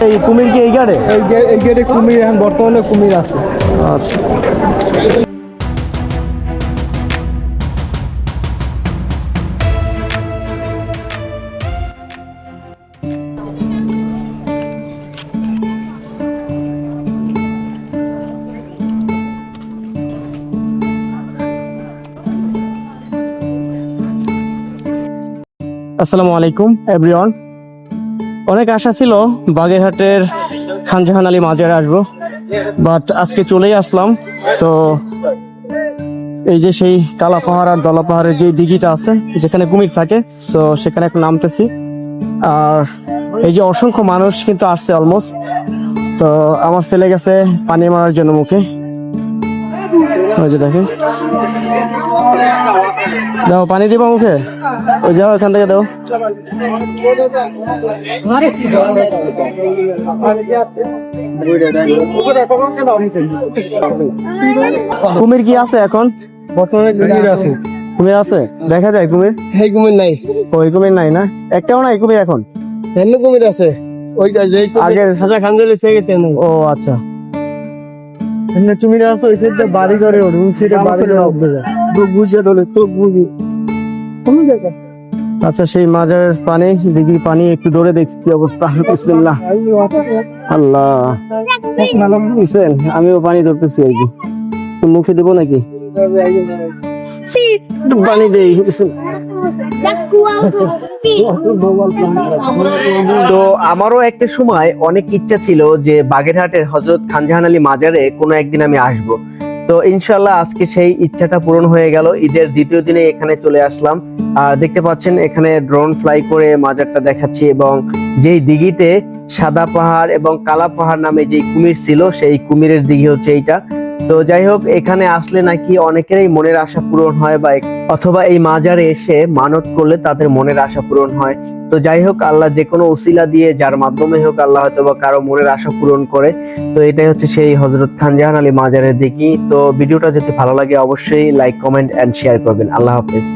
এই কুমির কি এই গাড়ে? এই গে- এই গেটে কুমির এখন বর্তমানে কুমির আছে। আচ্ছা। আসসালামু আলাইকুম এভরিওয়ান অনেক আশা ছিল বাগেরহাটের খানজাহান আলী মাজারে আসব বাট আজকে চলেই আসলাম। তো এই যে সেই কালা পাহাড় আর দলা পাহাড়ের যে দিঘিটা আছে, যেখানে কুমির থাকে তো সেখানে এখন নামতেছি। আর এই যে অসংখ্য মানুষ কিন্তু আসছে অলমোস্ট তো আমার ছেলে গেছে পানি মারার জন্য মুখে। ওই যে দাও পানি দিবা মুখে। ওই যাও এখান থেকে দাও। কুমির কি আছে এখন? বর্তমানে কুমির আছে। কুমির আছে? দেখা যায় কুমির? এই কুমির নাই। ওই কুমির নাই না? একটাও নাই কুমির এখন? এমনি কুমির আছে। ওইটা যে আগের সাজা খান দিলে সে গেছে ও আচ্ছা। এমনি কুমির আছে ওই সাইডে বাড়ি করে ওঠে ওই সাইডে বাড়ি করে উঠবে তো বুঝে। দলে তো বুঝি কোনো জায়গা আচ্ছা সেই মাজারের পানি দিঘির পানি একটু ধরে দেখি কি অবস্থা। বিসমিল্লাহ। আল্লাহ। আমিও পানি ধরতেছি আর কি। মুখে দেবো নাকি? একটু পানি দেই। তো। আমারও একটা সময় অনেক ইচ্ছা ছিল যে বাগেরহাটের হজরত খানজাহান আলী মাজারে কোনো একদিন আমি আসব। তো ইনশাল্লাহ আজকে সেই ইচ্ছাটা পূরণ হয়ে গেল। ঈদের দ্বিতীয় দিনে এখানে চলে আসলাম। আর দেখতে পাচ্ছেন এখানে ড্রোন ফ্লাই করে মাজারটা দেখাচ্ছি এবং যেই দিঘিতে সাদা পাহাড় এবং কালা পাহাড় নামে যে কুমির ছিল সেই কুমিরের দিঘি হচ্ছে এইটা। তো যাই হোক, এখানে আসলে নাকি অনেকেরই মনের আশা পূরণ হয় বা অথবা এই মাজারে এসে মানত করলে তাদের মনের আশা পূরণ হয়। তো যাই হোক, আল্লাহ যে কোনো উসিলা দিয়ে, যার মাধ্যমে হোক আল্লাহ হয়তো বা কারও মনের আশা পূরণ করে। তো এটাই হচ্ছে সেই হজরত খান জাহান আলী মাজারের দিকে তো ভিডিওটা যদি ভালো লাগে, অবশ্যই লাইক কমেন্ট অ্যান্ড শেয়ার করবেন। আল্লাহ হাফেজ।